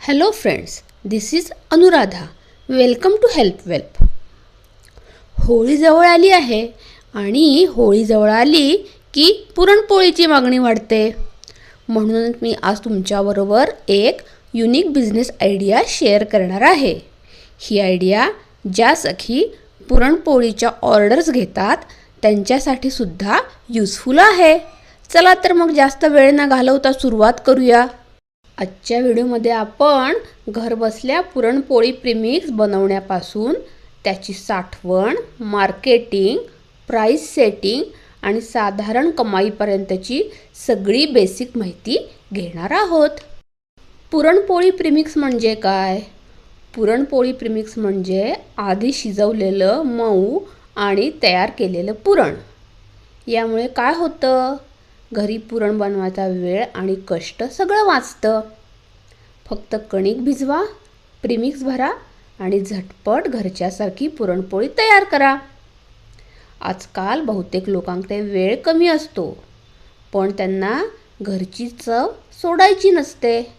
Hello friends this is Anuradha welcome to help welp Holi जवळ आली आहे आणि होळी जवळ आली की पुरणपोळीची मागणी वाढते. म्हणून मी आज तुमच्याबरोबर एक युनिक बिझनेस आयडिया शेअर करणार आहे. ही आयडिया ज्या सखी पुरणपोळीच्या ऑर्डर्स घेतात त्यांच्यासाठी सुद्धा युजफुल आहे. चला तर मग जास्त वेळ न घालवता सुरुवात करूया. आजच्या व्हिडिओमध्ये आपण घरबसल्या पुरणपोळी प्रिमिक्स बनवण्यापासून त्याची साठवण मार्केटिंग प्राईस सेटिंग आणि साधारण कमाईपर्यंतची सगळी बेसिक माहिती घेणार आहोत. पुरणपोळी प्रिमिक्स म्हणजे काय? पुरणपोळी प्रिमिक्स म्हणजे आधी शिजवलेलं मऊ आणि तयार केलेलं पुरण. यामुळे काय होतं? घरी पुरण बनवायचा वेळ आणि कष्ट सगळं वाचतं. फक्त कणिक भिजवा प्रिमिक्स भरा आणि झटपट घरच्यासारखी पुरणपोळी तयार करा. आजकाल बहुतेक लोकांकडे वेळ कमी असतो पण त्यांना घरची चव सोडायची नसते.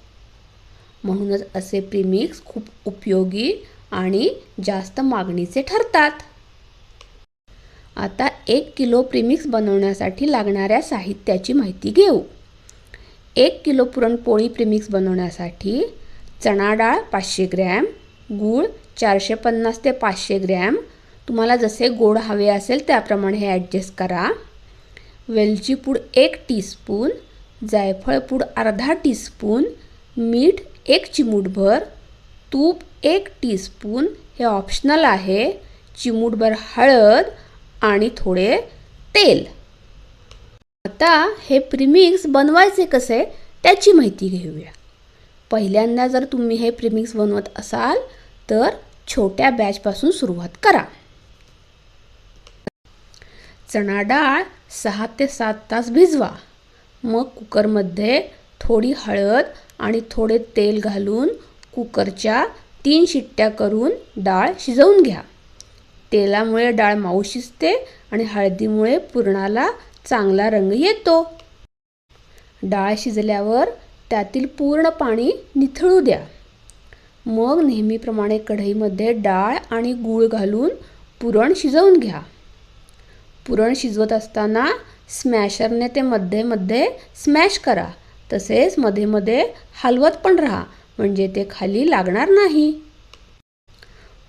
म्हणूनच असे प्रीमिक्स खूप उपयोगी आणि जास्त मागणीचे ठरतात. आता एक किलो प्रिमिक्स बनवण्यासाठी लागणाऱ्या साहित्याची माहिती घेऊ. एक किलो पुरणपोळी प्रिमिक्स बनवण्यासाठी चणा डाळ पाचशे ग्रॅम गूळ चारशे पन्नास ते पाचशे ग्रॅम. तुम्हाला जसे गोड हवे असेल त्याप्रमाणे हे ॲडजस्ट करा. वेलची पूड एक टीस्पून जायफळ पूड अर्धा टीस्पून मीठ एक चिमूटभर तूप एक टीस्पून हे ऑप्शनल आहे. चिमूटभर हळद आणि थोडे तेल. आता हे प्रिमिक्स बनवायचे कसे त्याची माहिती घेऊया. पहिल्यांदा जर तुम्ही हे प्रिमिक्स बनवत असाल तर छोट्या बॅचपासून सुरुवात करा. चणा डाळ सहा ते सात तास भिजवा. मग कुकरमध्ये थोडी हळद आणि थोडे तेल घालून कुकरच्या तीन शिट्ट्या करून डाळ शिजवून घ्या. तेलामुळे डाळ माऊ शिजते आणि हळदीमुळे पुरणाला चांगला रंग येतो. डाळ शिजल्यावर त्यातील पूर्ण पाणी निथळू द्या. मग नेहमीप्रमाणे कढईमध्ये डाळ आणि गूळ घालून पुरण शिजवून घ्या. पुरण शिजवत असताना स्मॅशरने ते मध्ये मध्ये स्मॅश करा. तसेच मध्ये मध्ये हलवत पण राहा म्हणजे ते खाली लागणार नाही.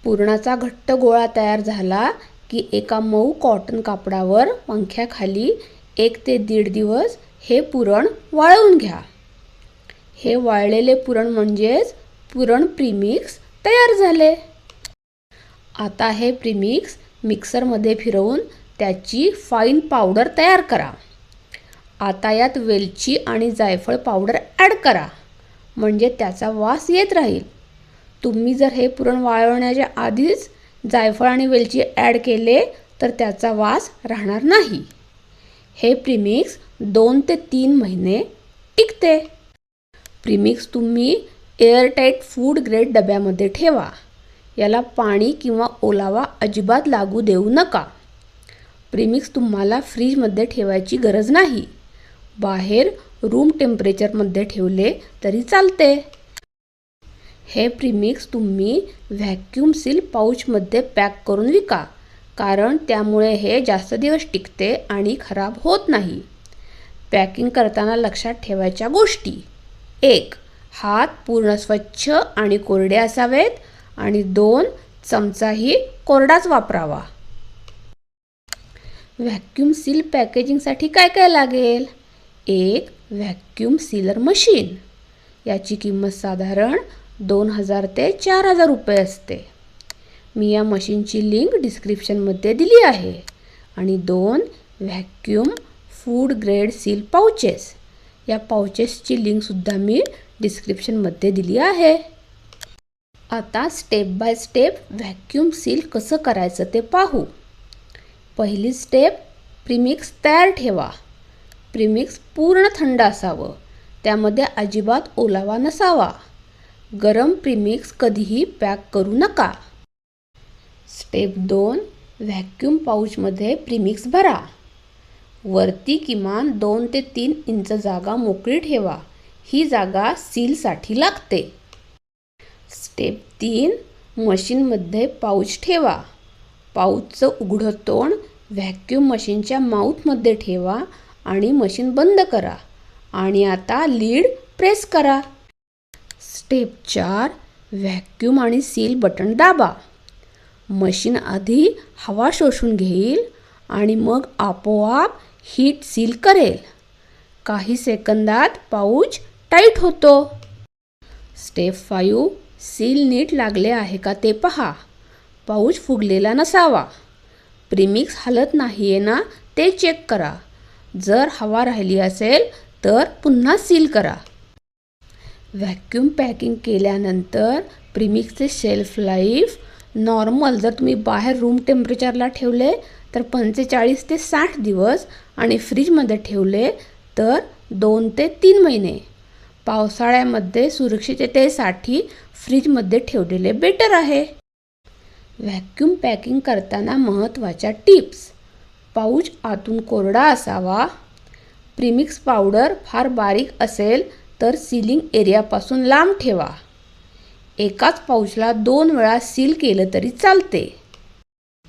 पुरणाचा घट्ट गोळा तयार झाला की एका मऊ कॉटन कापडावर पंख्याखाली एक ते दीड दिवस हे पुरण वाळवून घ्या. हे वाळलेले पुरण म्हणजेच पुरण प्रीमिक्स तयार झाले. आता हे प्रीमिक्स मिक्सरमध्ये फिरवून त्याची फाईन पावडर तयार करा. आता यात वेलची आणि जायफळ पावडर ॲड करा. म्हणजे त्याचा वास येत राहील. तुम्ही जर हे पुरण वाळवण्याच्या आधीच जायफळ आणि वेलची ॲड केले तर त्याचा वास राहणार नाही. हे प्रिमिक्स दोन ते तीन महिने टिकते. प्रिमिक्स तुम्ही एअरटाईट फूड ग्रेड डब्यामध्ये ठेवा. याला पाणी किंवा ओलावा अजिबात लागू देऊ नका. प्रिमिक्स तुम्हाला फ्रीजमध्ये ठेवायची गरज नाही. बाहेर रूम टेम्परेचरमध्ये ठेवले तरी चालते. हे प्रीमिक्स तुम्ही व्हॅक्यूम सील पाऊचमध्ये पॅक करून विका. कारण त्यामुळे हे जास्त दिवस टिकते आणि खराब होत नाही. पॅकिंग करताना लक्षात ठेवायच्या गोष्टी. एक हात पूर्ण स्वच्छ आणि कोरडे असावेत. आणि दोन चमचाही कोरडाच वापरावा. व्हॅक्यूम सील पॅकेजिंगसाठी काय काय लागेल? एक व्हॅक्यूम सीलर मशीन याची किंमत साधारण दोन हजार ते चार हजार रुपये असते. मी या मशीनची लिंक डिस्क्रिप्शनमध्ये दिली आहे. आणि दोन vacuum food grade seal pouches. या पाउचेसची लिंकसुद्धा मी डिस्क्रिप्शनमध्ये दिली आहे. आता step by step vacuum seal कसं करायचं ते पाहू. पहिली स्टेप प्रिमिक्स तयार ठेवा. प्रिमिक्स पूर्ण थंड असावं. त्यामध्ये अजिबात ओलावा नसावा. गरम प्रीमिक्स कधीही पॅक करू नका. स्टेप दोन व्हॅक्यूम पाऊचमध्ये प्रीमिक्स भरा. वरती किमान दोन ते तीन इंच जागा मोकळी ठेवा. ही जागा सीलसाठी लागते. स्टेप तीन मशीनमध्ये पाऊच ठेवा. पाऊचचं उघडं तोंड व्हॅक्यूम मशीनच्या माऊथमध्ये ठेवा आणि मशीन बंद करा. आणि आता लीड प्रेस करा. स्टेप चार व्हॅक्यूम आणि सील बटन दाबा. मशीन आधी हवा शोषून घेईल आणि मग आपोआप हीट सील करेल. काही सेकंदात पाऊच टाईट होतो. स्टेप फाईव्ह सील नीट लागले आहे का ते पहा. पाऊच फुगलेला नसावा. प्रीमिक्स हलत नाही आहे ना ते चेक करा. जर हवा राहिली असेल तर पुन्हा सील करा. व्हॅक्यूम पॅकिंग केल्यानंतर प्रिमिक्सचे शेल्फ लाईफ नॉर्मल जर तुम्ही बाहेर रूम टेम्परेचरला ठेवले तर पंचेचाळीस ते साठ दिवस. आणि फ्रीजमध्ये ठेवले तर दोन ते तीन महिने. पावसाळ्यामध्ये सुरक्षिततेसाठी फ्रीजमध्ये ठेवलेले बेटर आहे. व्हॅक्यूम पॅकिंग करताना महत्त्वाच्या टिप्स पाऊच आतून कोरडा असावा. प्रिमिक्स पावडर फार बारीक असेल तर सीलिंग एरियापासून लांब ठेवा. एकाच पाऊचला दोन वेळा सील केलं तरी चालते.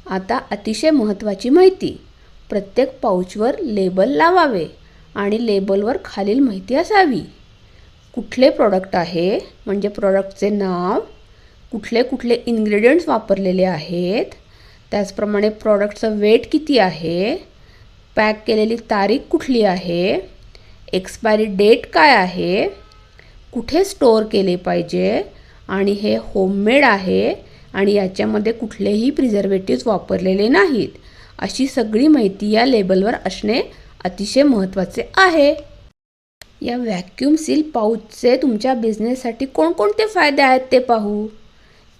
आता अतिशय महत्त्वाची माहिती. प्रत्येक पाऊचवर लेबल लावावे आणि लेबलवर खालील माहिती असावी. कुठले प्रॉडक्ट आहे? म्हणजे प्रॉडक्टचे नाव. कुठले कुठले इन्ग्रेडियंट्स वापरलेले आहेत? त्याचप्रमाणे प्रॉडक्टचं वेट किती आहे? पॅक केलेली तारीख कुठली आहे? एक्सपायरी डेट काय आहे? कुठे स्टोअर केले पाहिजे? आणि हे होममेड आहे आणि याच्यामध्ये कुठलेही प्रिझर्वेटिव्स वापरलेले नाहीत. अशी सगळी माहिती या लेबलवर असणे अतिशय महत्त्वाचे आहे. या व्हॅक्यूम सील पाऊचचे तुमच्या बिझनेससाठी कोणकोणते फायदे आहेत ते पाहू.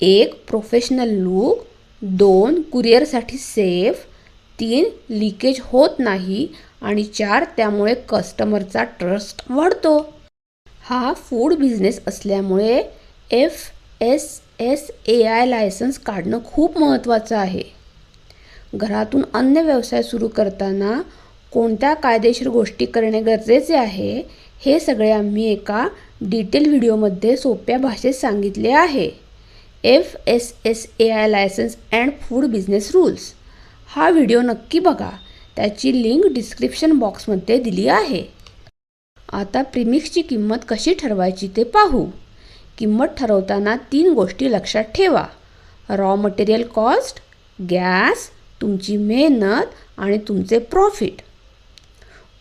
एक प्रोफेशनल लूक. दोन कुरिअरसाठी सेफ. तीन लिकेज होत नाही. आणि चार त्यामुळे कस्टमरचा ट्रस्ट वाढतो. हा फूड बिझनेस असल्यामुळे F S S A I licence काढणं खूप महत्त्वाचं आहे. घरातून अन्य व्यवसाय सुरू करताना कोणत्या कायदेशीर गोष्टी करणे गरजेचे आहे हे सगळे आम्ही एका डिटेल व्हिडिओमध्ये सोप्या भाषेत सांगितले आहे. F S S A I licence and food business rules हा व्हिडिओ नक्की बघा. त्याची लिंक डिस्क्रिप्शन बॉक्समध्ये दिली आहे. आता प्रीमिक्सची किंमत कशी ठरवायची ते पाहू. किंमत ठरवताना तीन गोष्टी लक्षात ठेवा. रॉ मटेरियल कॉस्ट गॅस तुमची मेहनत आणि तुमचे प्रॉफिट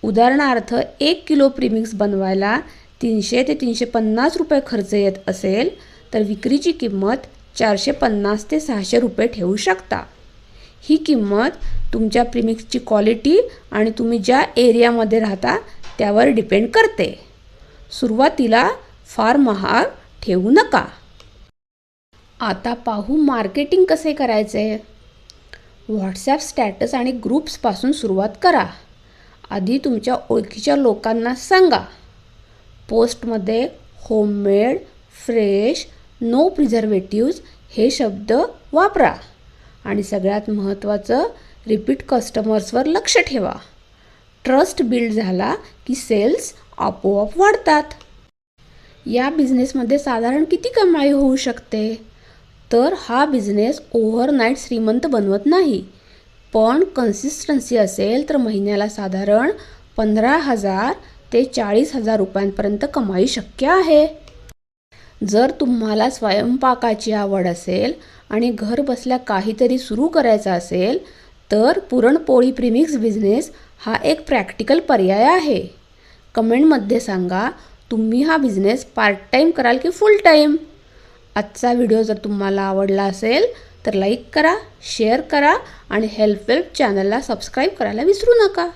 उदाहरणार्थ एक किलो प्रीमिक्स बनवायला तीनशे ते तीनशे पन्नास रुपये खर्च येत असेल तर विक्रीची किंमत चारशे पन्नास ते सहाशे रुपये ठेवू शकता. ही किंमत तुमच्या प्रिमिक्सची क्वालिटी आणि तुम्ही ज्या एरियामध्ये राहता त्यावर डिपेंड करते. सुरुवातीला फार महाग ठेवू नका. आता पाहू मार्केटिंग कसे करायचे. व्हॉट्सॲप स्टॅटस आणि ग्रुप्सपासून सुरुवात करा. आधी तुमच्या ओळखीच्या लोकांना सांगा. पोस्टमध्ये होममेड फ्रेश नो प्रिझर्वेटिव्ज हे शब्द वापरा. आणि सगळ्यात महत्त्वाचं रिपीट कस्टमर्सवर लक्ष ठेवा. ट्रस्ट बिल्ड झाला की सेल्स आपोआप वाढतात. या बिझनेसमध्ये साधारण किती कमाई होऊ शकते? तर हा बिझनेस ओव्हरनाईट श्रीमंत बनवत नाही. पण कन्सिस्टन्सी असेल तर महिन्याला साधारण पंधरा हजार ते चाळीस हजार रुपयांपर्यंत कमाई शक्य आहे. जर तुम्हाला स्वयंपाकाची आवड असेल आणि घर बसल्या काहीतरी सुरू करायचं असेल तर पुरणपोळी प्रिमिक्स बिझनेस हा एक प्रॅक्टिकल पर्याय आहे. कमेंटमध्ये सांगा तुम्ही हा बिझनेस पार्ट टाईम कराल की फुल टाईम आजचा व्हिडिओ जर तुम्हाला आवडला असेल तर लाईक करा शेअर करा आणि हेल्प वेल्प चॅनलला सबस्क्राईब करायला विसरू नका.